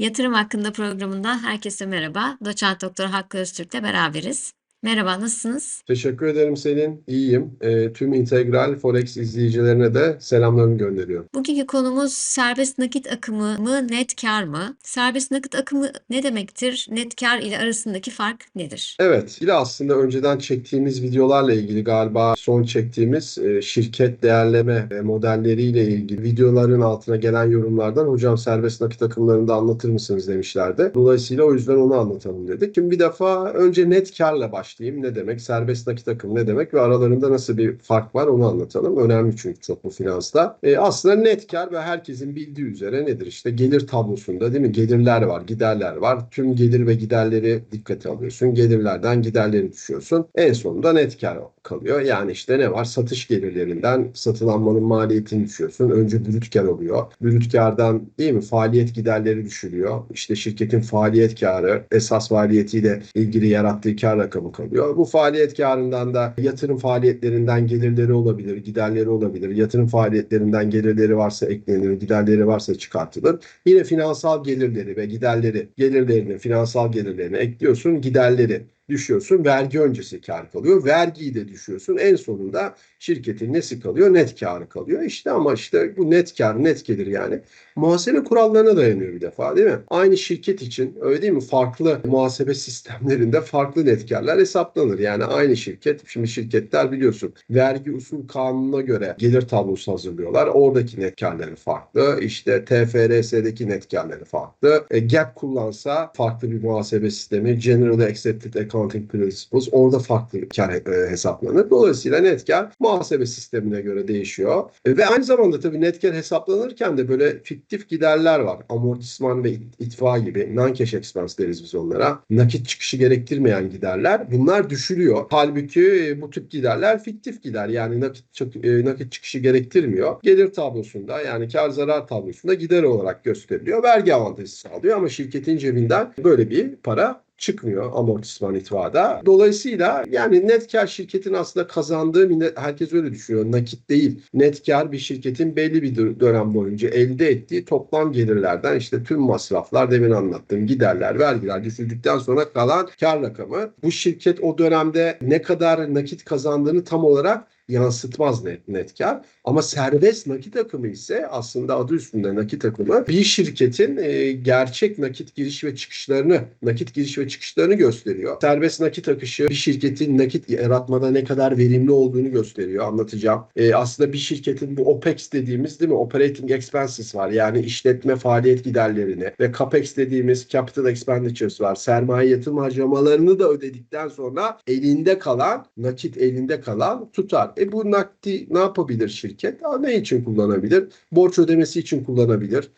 Yatırım Hakkında programından herkese merhaba. Doçent Doktor Hakkı Öztürk'le beraberiz. Merhaba, nasılsınız? Teşekkür ederim Selin. İyiyim. E, tüm integral Forex izleyicilerine de selamlarımı gönderiyorum. Bugünkü konumuz serbest nakit akımı mı, net kar mı? Serbest nakit akımı ne demektir? Net kar ile arasındaki fark nedir? Evet, ile aslında önceden çektiğimiz videolarla ilgili galiba son çektiğimiz e, şirket değerleme e, modelleriyle ilgili videoların altına gelen yorumlardan hocam serbest nakit akımlarını da anlatır mısınız demişlerdi. Dolayısıyla o yüzden onu anlatalım dedik. Şimdi bir defa önce net karla başlayayım. Ne demek? Serbest nakit akım ne demek? Ve aralarında nasıl bir fark var onu anlatalım. Önemli çünkü çok bu finansta. E, aslında net kar ve herkesin bildiği üzere nedir? İşte gelir tablosunda değil mi? Gelirler var, giderler var. Tüm gelir ve giderleri dikkate alıyorsun. Gelirlerden giderleri düşüyorsun. En sonunda net kar kalıyor. Yani işte ne var? Satış gelirlerinden satılanmanın maliyetini düşüyorsun. Önce brüt kar oluyor. Brüt kardan değil mi? Faaliyet giderleri düşürüyor. İşte şirketin faaliyet karı esas faaliyetiyle ilgili yarattığı kar rakamı kalıyor. Bu faaliyet karından da yatırım faaliyetlerinden gelirleri olabilir, giderleri olabilir. Yatırım faaliyetlerinden gelirleri varsa eklenir, giderleri varsa çıkartılır. Yine finansal gelirleri ve giderleri, gelirlerini, finansal gelirlerini ekliyorsun, giderleri düşüyorsun. Vergi öncesi kar kalıyor. Vergiyi de düşüyorsun. En sonunda şirketin nesi kalıyor? Net karı kalıyor. İşte ama işte bu net kar, net gelir yani. Muhasebe kurallarına dayanıyor bir defa değil mi? Aynı şirket için öyle değil mi? Farklı muhasebe sistemlerinde farklı net karlar hesaplanır. Yani aynı şirket, şimdi şirketler biliyorsun vergi usul kanununa göre gelir tablosu hazırlıyorlar. Oradaki net karları farklı. İşte TFRS'deki net karları farklı. E, GAP kullansa farklı bir muhasebe sistemi. Generally Accepted Accounting Principles orada farklı kar e, hesaplanır. Dolayısıyla net kar muhasebe sistemine göre değişiyor. E, ve aynı zamanda tabii net kar hesaplanırken de böyle fiktif giderler var. Amortisman ve it- itfa gibi non-cash expense deriz biz onlara. Nakit çıkışı gerektirmeyen giderler. Bunlar düşülüyor. Halbuki e, bu tip giderler fiktif gider. Yani nakit, çık- e, nakit çıkışı gerektirmiyor. Gelir tablosunda yani kar zarar tablosunda gider olarak gösteriliyor. Vergi avantajı sağlıyor ama şirketin cebinden böyle bir para çıkmıyor amortisman itvada. Dolayısıyla yani net kar şirketin aslında kazandığı herkes öyle düşünüyor. Nakit değil. Net kar bir şirketin belli bir dö- dönem boyunca elde ettiği toplam gelirlerden işte tüm masraflar demin anlattığım giderler, vergiler düşürdükten sonra kalan kar rakamı. Bu şirket o dönemde ne kadar nakit kazandığını tam olarak yansıtmaz net, net kar. Ama serbest nakit akımı ise aslında adı üstünde nakit akımı bir şirketin e, gerçek nakit giriş ve çıkışlarını, nakit giriş ve çıkışlarını gösteriyor. Serbest nakit akışı bir şirketin nakit yaratmada ne kadar verimli olduğunu gösteriyor. Anlatacağım. E, aslında bir şirketin bu OPEX dediğimiz değil mi? Operating expenses var. Yani işletme faaliyet giderlerini ve CAPEX dediğimiz capital expenditures var. Sermaye yatırım harcamalarını da ödedikten sonra elinde kalan, nakit elinde kalan tutar. E bu nakdi ne yapabilir şirket? Aa, ne için kullanabilir? Borç ödemesi için kullanabilir.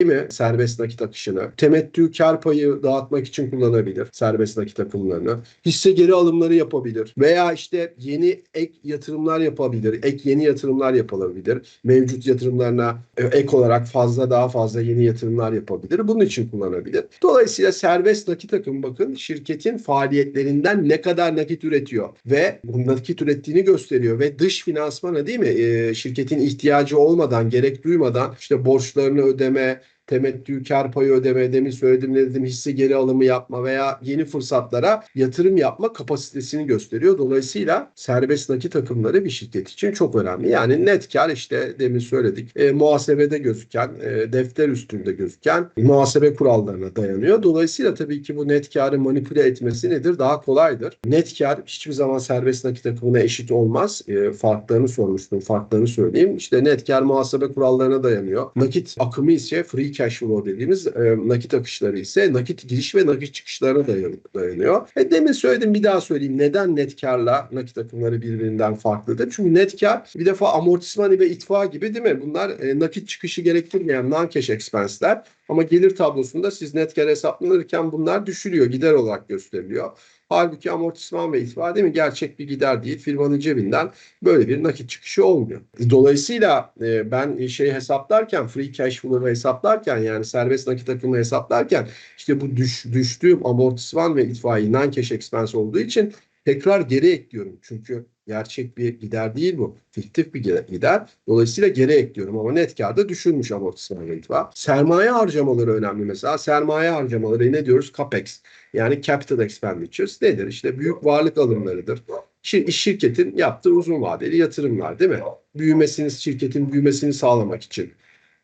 Değil mi? Serbest nakit akışını. Temettü kar payı dağıtmak için kullanabilir serbest nakit akımlarını. Hisse geri alımları yapabilir. Veya işte yeni ek yatırımlar yapabilir. Ek yeni yatırımlar yapılabilir. Mevcut yatırımlarına e, ek olarak fazla daha fazla yeni yatırımlar yapabilir. Bunun için kullanabilir. Dolayısıyla serbest nakit akım bakın şirketin faaliyetlerinden ne kadar nakit üretiyor ve bu nakit ürettiğini gösteriyor ve dış finansmana değil mi? E, şirketin ihtiyacı olmadan, gerek duymadan işte borçlarını ödeme, temettü, kar payı ödeme, demin söyledim ne dedim hisse geri alımı yapma veya yeni fırsatlara yatırım yapma kapasitesini gösteriyor. Dolayısıyla serbest nakit akımları bir şirket için çok önemli. Yani net kar işte demin söyledik e, muhasebede gözüken, e, defter üstünde gözüken muhasebe kurallarına dayanıyor. Dolayısıyla tabii ki bu net karı manipüle etmesi nedir? Daha kolaydır. Net kar hiçbir zaman serbest nakit akımına eşit olmaz. E, farklarını sormuştum. Farklarını söyleyeyim. İşte net kar muhasebe kurallarına dayanıyor. Nakit akımı ise free cash flow dediğimiz e, nakit akışları ise nakit giriş ve nakit çıkışlarına dayan- dayanıyor. E, demin söyledim bir daha söyleyeyim. Neden net karla nakit akımları birbirinden farklıdır? Çünkü net kar bir defa amortisman ve itfa gibi değil mi? Bunlar e, nakit çıkışı gerektirmeyen non-cash expense'ler. Ama gelir tablosunda siz net kar hesaplanırken bunlar düşülüyor. Gider olarak gösteriliyor. Halbuki amortisman ve itfa değil mi? Gerçek bir gider değil. Firmanın cebinden böyle bir nakit çıkışı olmuyor. Dolayısıyla e, ben şey hesaplarken free cash flow hesaplarken yani serbest nakit akımı hesaplarken işte bu düş, düştüğüm amortisman ve itfaiye non cash expense olduğu için tekrar geri ekliyorum. Çünkü gerçek bir gider değil bu. Fiktif bir gider-. Dolayısıyla geri ekliyorum ama net karda düşürmüş amortisman var. Sermaye harcamaları önemli mesela. Sermaye harcamaları ne diyoruz? CAPEX. Yani Capital Expenditures nedir? İşte büyük varlık alımlarıdır. Şir- şirketin yaptığı uzun vadeli yatırımlar değil mi? Büyümesini, şirketin büyümesini sağlamak için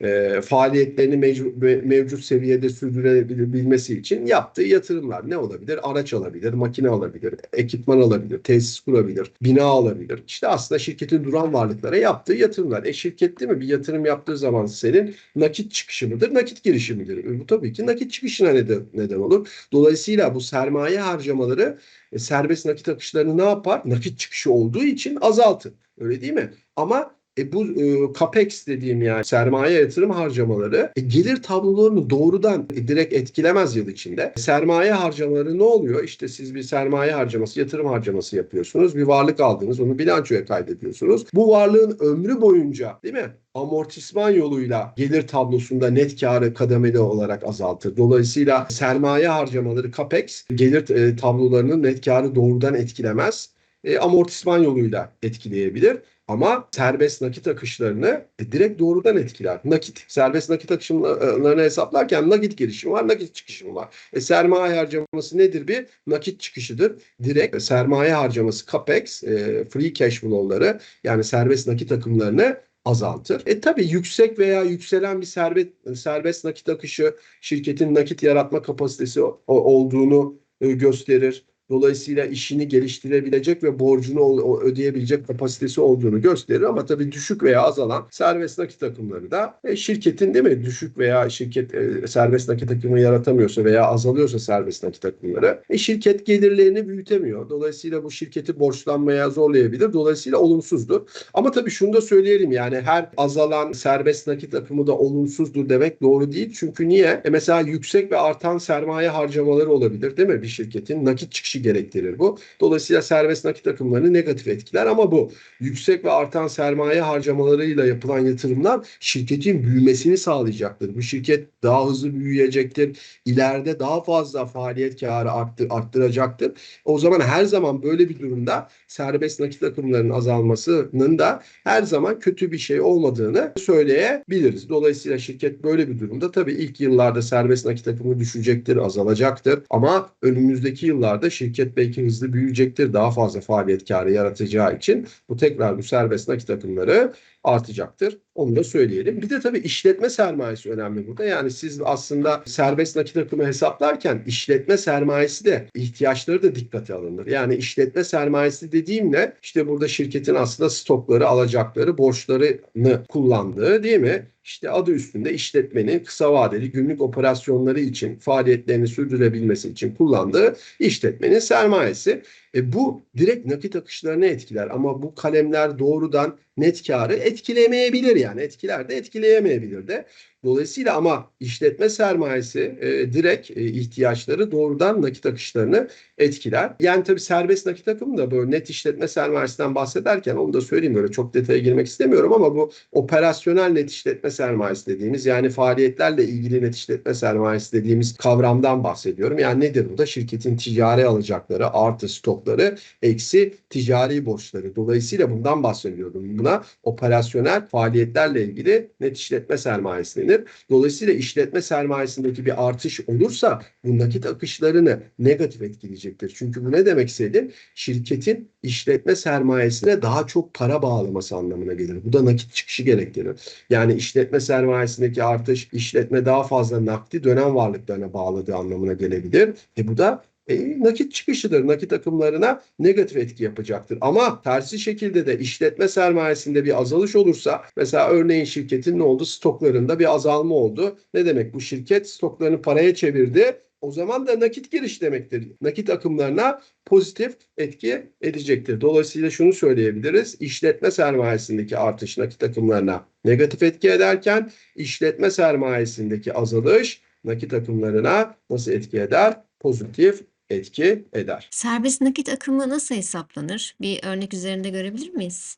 e, faaliyetlerini mevcut, mevcut seviyede sürdürebilmesi için yaptığı yatırımlar ne olabilir? Araç alabilir, makine alabilir, ekipman alabilir, tesis kurabilir, bina alabilir. İşte aslında şirketin duran varlıklara yaptığı yatırımlar. E şirket değil mi? Bir yatırım yaptığı zaman senin nakit çıkışı mıdır, nakit girişi midir? E, bu tabii ki nakit çıkışına neden, neden olur. Dolayısıyla bu sermaye harcamaları e, serbest nakit akışlarını ne yapar? Nakit çıkışı olduğu için azaltır. Öyle değil mi? Ama e bu e, capex dediğim yani sermaye yatırım harcamaları e, gelir tablolarını doğrudan e, direkt etkilemez yıl içinde. Sermaye harcamaları ne oluyor? İşte siz bir sermaye harcaması, yatırım harcaması yapıyorsunuz. Bir varlık aldınız, onu bilançoya kaydediyorsunuz. Bu varlığın ömrü boyunca değil mi? amortisman yoluyla gelir tablosunda net karı kademeli olarak azaltır. Dolayısıyla sermaye harcamaları capex gelir e, tablolarının net karı doğrudan etkilemez. E, amortisman yoluyla etkileyebilir. Ama serbest nakit akışlarını e, direkt doğrudan etkiler. Nakit, serbest nakit akışlarını hesaplarken nakit girişimi var, nakit çıkışımı var. E, sermaye harcaması nedir bir? Nakit çıkışıdır. Direkt e, sermaye harcaması CAPEX, e, free cash flow'ları yani serbest nakit akımlarını azaltır. E tabi yüksek veya yükselen bir serbest, serbest nakit akışı şirketin nakit yaratma kapasitesi olduğunu e, gösterir. Dolayısıyla işini geliştirebilecek ve borcunu ödeyebilecek kapasitesi olduğunu gösterir. Ama tabii düşük veya azalan serbest nakit akımları da e, şirketin değil mi düşük veya şirket e, serbest nakit akımı yaratamıyorsa veya azalıyorsa serbest nakit akımları e, şirket gelirlerini büyütemiyor. Dolayısıyla bu şirketi borçlanmaya zorlayabilir. Dolayısıyla olumsuzdur. Ama tabii şunu da söyleyelim yani her azalan serbest nakit akımı da olumsuzdur demek doğru değil. Çünkü niye? E mesela yüksek ve artan sermaye harcamaları olabilir değil mi? Bir şirketin nakit çıkışı gerektirir bu. Dolayısıyla serbest nakit akımlarını negatif etkiler ama bu yüksek ve artan sermaye harcamalarıyla yapılan yatırımlar şirketin büyümesini sağlayacaktır. Bu şirket daha hızlı büyüyecektir. İleride daha fazla faaliyet karı arttır, arttıracaktır. O zaman her zaman böyle bir durumda serbest nakit akımlarının azalmasının da her zaman kötü bir şey olmadığını söyleyebiliriz. Dolayısıyla şirket böyle bir durumda tabii ilk yıllarda serbest nakit akımı düşecektir, azalacaktır. Ama önümüzdeki yıllarda şirket belki hızlı büyüyecektir. Daha fazla faaliyet karı yaratacağı için bu tekrar bu serbest nakit akımları artacaktır. Onu da söyleyelim. Bir de tabii işletme sermayesi önemli burada. Yani siz aslında serbest nakit akımı hesaplarken işletme sermayesi de ihtiyaçları da dikkate alınır. Yani işletme sermayesi dediğimle işte burada şirketin aslında stokları, alacakları, borçlarını kullandığı değil mi? İşte adı üstünde işletmenin kısa vadeli günlük operasyonları için faaliyetlerini sürdürebilmesi için kullandığı işletmenin sermayesi. E bu direkt nakit akışlarını etkiler ama bu kalemler doğrudan net karı etkilemeyebilir yani etkiler de etkileyemeyebilir de. Dolayısıyla ama işletme sermayesi e, direkt e, ihtiyaçları doğrudan nakit akışlarını etkiler. Yani tabii serbest nakit akımı da böyle net işletme sermayesinden bahsederken onu da söyleyeyim böyle çok detaya girmek istemiyorum ama bu operasyonel net işletme sermayesi dediğimiz yani faaliyetlerle ilgili net işletme sermayesi dediğimiz kavramdan bahsediyorum. Yani nedir bu da şirketin ticari alacakları artı stokları eksi ticari borçları. Dolayısıyla bundan bahsediyorum. Buna operasyonel faaliyetlerle ilgili net işletme sermayesi denir. Dolayısıyla işletme sermayesindeki bir artış olursa bu nakit akışlarını negatif etkileyecektir. Çünkü bu ne demek Selim? Şirketin işletme sermayesine daha çok para bağlaması anlamına gelir. Bu da nakit çıkışı gerektirir. Yani işletme sermayesindeki artış işletme daha fazla nakdi dönem varlıklarına bağladığı anlamına gelebilir. E bu da e, nakit çıkışıdır. Nakit akımlarına negatif etki yapacaktır. Ama tersi şekilde de işletme sermayesinde bir azalış olursa mesela örneğin şirketin ne oldu? Stoklarında bir azalma oldu. Ne demek? Bu şirket stoklarını paraya çevirdi. O zaman da nakit giriş demektir. Nakit akımlarına pozitif etki edecektir. Dolayısıyla şunu söyleyebiliriz. İşletme sermayesindeki artış nakit akımlarına negatif etki ederken işletme sermayesindeki azalış nakit akımlarına nasıl etki eder? Pozitif etki eder. Serbest nakit akımı nasıl hesaplanır? Bir örnek üzerinde görebilir miyiz?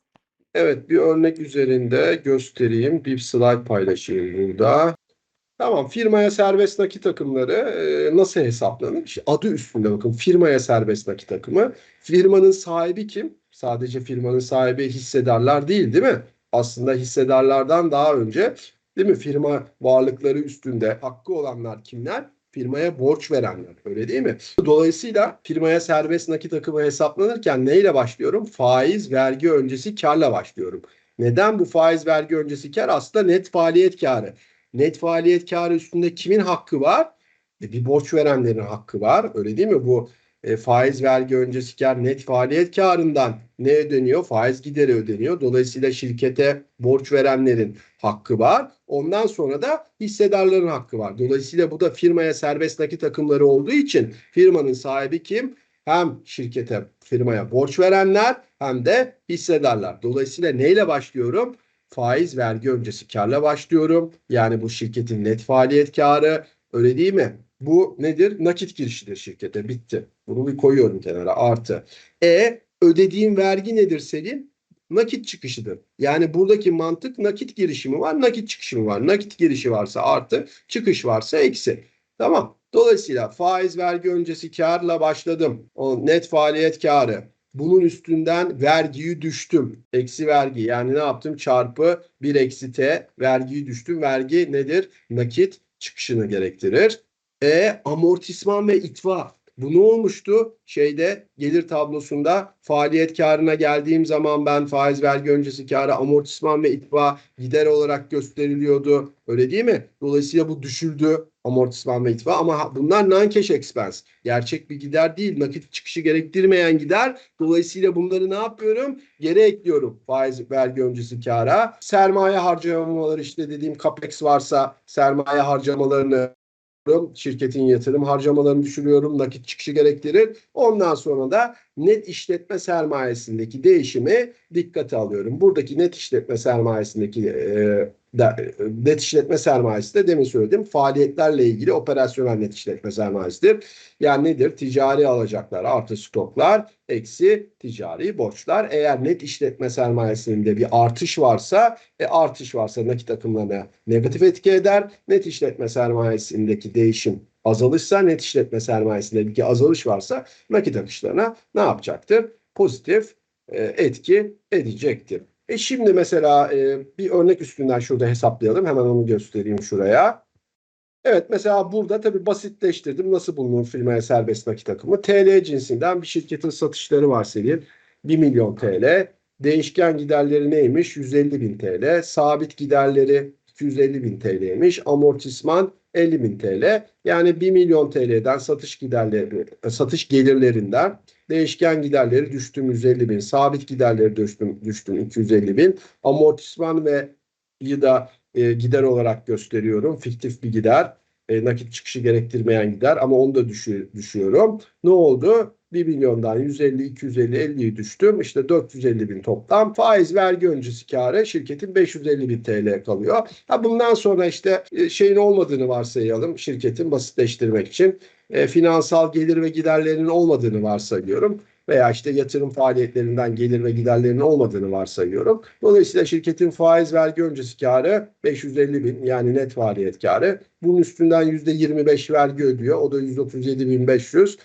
Evet bir örnek üzerinde göstereyim. Bir slide paylaşayım burada. Tamam firmaya serbest nakit akımları e, nasıl hesaplanır? İşte adı üstünde bakın firmaya serbest nakit akımı. Firmanın sahibi kim? Sadece firmanın sahibi hissedarlar değil değil mi? Aslında hissedarlardan daha önce değil mi? Firma varlıkları üstünde hakkı olanlar kimler? Firmaya borç verenler öyle değil mi? Dolayısıyla firmaya serbest nakit akımı hesaplanırken neyle başlıyorum? Faiz vergi öncesi karla başlıyorum. Neden bu faiz vergi öncesi kar? Aslında net faaliyet karı. Net faaliyet karı üstünde kimin hakkı var? E, bir borç verenlerin hakkı var. Öyle değil mi? Bu e, faiz vergi öncesi kar net faaliyet karından ne ödeniyor? Faiz gideri ödeniyor. Dolayısıyla şirkete borç verenlerin hakkı var. Ondan sonra da hissedarların hakkı var. Dolayısıyla bu da firmaya serbest nakit akımları olduğu için firmanın sahibi kim? Hem şirkete, firmaya borç verenler hem de hissedarlar. Dolayısıyla neyle başlıyorum? Faiz vergi öncesi karla başlıyorum. Yani bu şirketin net faaliyet karı öyle değil mi? Bu nedir? Nakit girişidir şirkete. Bitti. Bunu bir koyuyorum kenara. Artı. E ödediğim vergi nedir Selim? Nakit çıkışıdır. Yani buradaki mantık nakit girişimi var, nakit çıkışı var. Nakit girişi varsa artı, çıkış varsa eksi. Tamam. Dolayısıyla faiz vergi öncesi karla başladım. O net faaliyet karı. Bunun üstünden vergiyi düştüm. Eksi vergi yani ne yaptım? Çarpı 1 eksi t vergiyi düştüm. Vergi nedir? Nakit çıkışını gerektirir. E amortisman ve itva. Bu ne olmuştu? Şeyde gelir tablosunda faaliyet karına geldiğim zaman ben faiz vergi öncesi karı amortisman ve itva gider olarak gösteriliyordu. Öyle değil mi? Dolayısıyla bu düşüldü amortisman ve itva ama bunlar non-cash expense. Gerçek bir gider değil. Nakit çıkışı gerektirmeyen gider. Dolayısıyla bunları ne yapıyorum? Geri ekliyorum faiz vergi öncesi kara. Sermaye harcamaları işte dediğim capex varsa sermaye harcamalarını şirketin yatırım harcamalarını düşürüyorum. Nakit çıkışı gerektirir. Ondan sonra da net işletme sermayesindeki değişimi dikkate alıyorum. Buradaki net işletme sermayesindeki e, net işletme sermayesi de demin söyledim faaliyetlerle ilgili operasyonel net işletme sermayesidir. Yani nedir? Ticari alacaklar artı stoklar eksi ticari borçlar. Eğer net işletme sermayesinde bir artış varsa e, artış varsa nakit akımlarına negatif etki eder. Net işletme sermayesindeki değişim azalışsa net işletme sermayesindeki azalış varsa nakit akışlarına ne yapacaktır? Pozitif e, etki edecektir. E şimdi mesela e, bir örnek üstünden şurada hesaplayalım. Hemen onu göstereyim şuraya. Evet mesela burada tabii basitleştirdim. Nasıl bulunur firmaya serbest nakit akımı? TL cinsinden bir şirketin satışları var senin. 1 milyon TL. Değişken giderleri neymiş? 150 bin TL. Sabit giderleri 250 bin TL'ymiş. Amortisman 50 bin TL. Yani 1 milyon TL'den satış giderleri, satış gelirlerinden değişken giderleri düştüm 150 bin. Sabit giderleri düştüm, düştüm 250 bin. Amortisman ve da e, gider olarak gösteriyorum. Fiktif bir gider. E, nakit çıkışı gerektirmeyen gider ama onu da düşü, düşüyorum. Ne oldu? 1 milyondan 150, 250, 50'yi düştüm. İşte 450 bin toplam. Faiz vergi öncesi karı şirketin 550 bin TL kalıyor. Ha bundan sonra işte e, şeyin olmadığını varsayalım şirketin basitleştirmek için. E, finansal gelir ve giderlerinin olmadığını varsayıyorum veya işte yatırım faaliyetlerinden gelir ve giderlerinin olmadığını varsayıyorum. Dolayısıyla şirketin faiz vergi öncesi karı 550 bin yani net faaliyet karı. Bunun üstünden %25 vergi ödüyor. O da 137.500.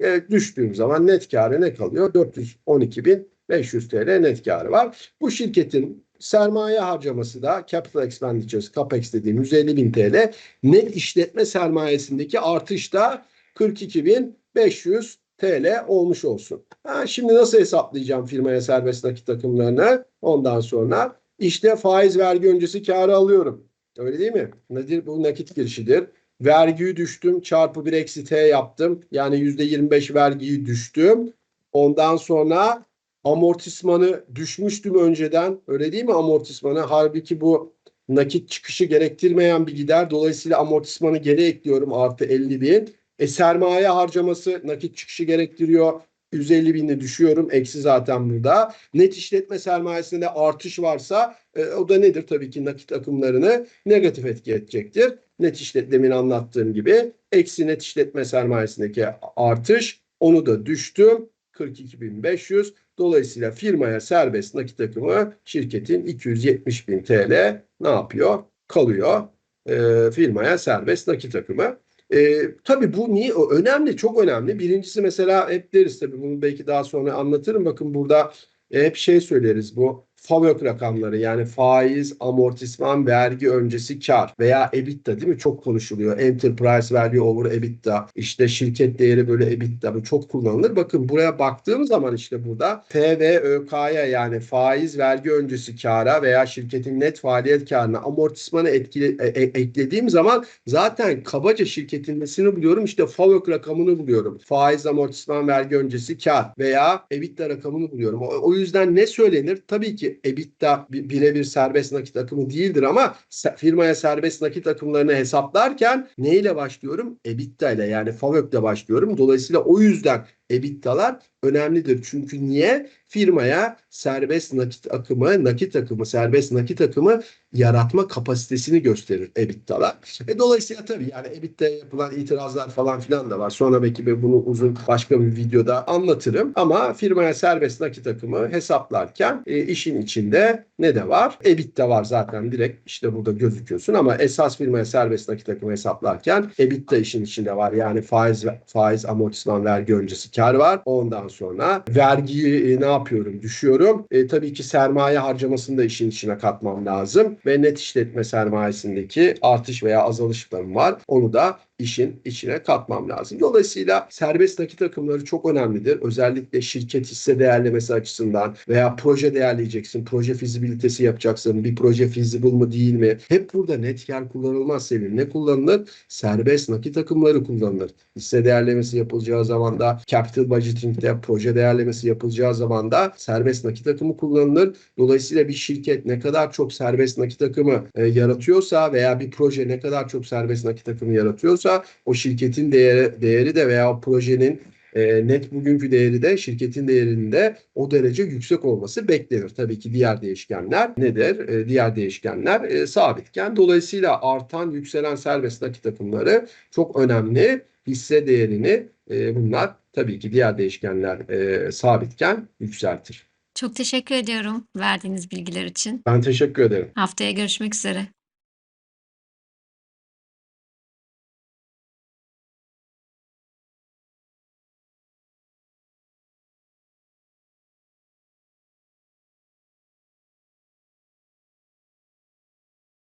E, düştüğüm zaman net karı ne kalıyor? 412.500 TL net karı var. Bu şirketin sermaye harcaması da capital expenditures, capex dediğim 150.000 TL. Net işletme sermayesindeki artış da 42.500 TL olmuş olsun. Ha, şimdi nasıl hesaplayacağım firmaya serbest nakit akımlarını? Ondan sonra işte faiz vergi öncesi karı alıyorum. Öyle değil mi? Nedir? Bu nakit girişidir. Vergiyi düştüm. Çarpı 1 eksi t yaptım. Yani %25 vergiyi düştüm. Ondan sonra amortismanı düşmüştüm önceden. Öyle değil mi amortismanı? Halbuki bu nakit çıkışı gerektirmeyen bir gider. Dolayısıyla amortismanı geri ekliyorum artı 50 bin. E sermaye harcaması nakit çıkışı gerektiriyor. 150 binle düşüyorum. Eksi zaten burada. Net işletme sermayesinde artış varsa e, o da nedir? Tabii ki nakit akımlarını negatif etki edecektir. Net işletmemin anlattığım gibi eksi net işletme sermayesindeki artış onu da düştüm. 42.500. Dolayısıyla firmaya serbest nakit akımı şirketin 270.000 TL ne yapıyor? Kalıyor. e, firmaya serbest nakit akımı. E, tabii bu niye o önemli çok önemli. Birincisi mesela hep deriz tabii bunu belki daha sonra anlatırım. Bakın burada hep şey söyleriz bu FAVÖK rakamları yani faiz, amortisman, vergi öncesi kar veya EBITDA değil mi? Çok konuşuluyor. Enterprise value over EBITDA, işte şirket değeri bölü EBITDA bu çok kullanılır. Bakın buraya baktığım zaman işte burada FVÖK'ya yani faiz, vergi öncesi kara veya şirketin net faaliyet karına amortismanı etkili, e- e- eklediğim zaman zaten kabaca şirketin nesini buluyorum? İşte FAVÖK rakamını buluyorum. Faiz, amortisman, vergi öncesi kar veya EBITDA rakamını buluyorum. O, o yüzden ne söylenir? Tabii ki EBITDA bi- birebir serbest nakit akımı değildir ama firmaya serbest nakit akımlarını hesaplarken neyle başlıyorum? EBITDA ile yani FAVÖK'le başlıyorum. Dolayısıyla o yüzden EBITDA'lar önemlidir. Çünkü niye? Firmaya serbest nakit akımı, nakit akımı, serbest nakit akımı yaratma kapasitesini gösterir EBITDA'lar. E dolayısıyla tabii yani EBITDA'ya yapılan itirazlar falan filan da var. Sonra belki ben bunu uzun başka bir videoda anlatırım. Ama firmaya serbest nakit akımı hesaplarken e, işin içinde ne de var? EBITDA var zaten direkt işte burada gözüküyorsun ama esas firmaya serbest nakit akımı hesaplarken EBITDA işin içinde var. Yani faiz faiz amortisman vergi öncesi kar var. Ondan sonra vergiyi e, ne yapıyorum? Düşüyorum. E, tabii ki sermaye harcamasını da işin içine katmam lazım ve net işletme sermayesindeki artış veya azalışlarım var. Onu da işin içine katmam lazım. Dolayısıyla serbest nakit akımları çok önemlidir. Özellikle şirket hisse değerlemesi açısından veya proje değerleyeceksin, proje fizibilitesi yapacaksın, bir proje feasible mı değil mi? Hep burada net kar kullanılmaz senin. Ne kullanılır? Serbest nakit akımları kullanılır. Hisse değerlemesi yapılacağı zaman da capital budgeting'de proje değerlemesi yapılacağı zaman da serbest nakit akımı kullanılır. Dolayısıyla bir şirket ne kadar çok serbest nakit akımı e, yaratıyorsa veya bir proje ne kadar çok serbest nakit akımı yaratıyorsa o şirketin değeri, değeri de veya projenin e, net bugünkü değeri de şirketin değerinde o derece yüksek olması beklenir. Tabii ki diğer değişkenler nedir? E, diğer değişkenler e, sabitken. Dolayısıyla artan yükselen serbest nakit akımları çok önemli. Hisse değerini e, bunlar tabii ki diğer değişkenler e, sabitken yükseltir. Çok teşekkür ediyorum verdiğiniz bilgiler için. Ben teşekkür ederim. Haftaya görüşmek üzere.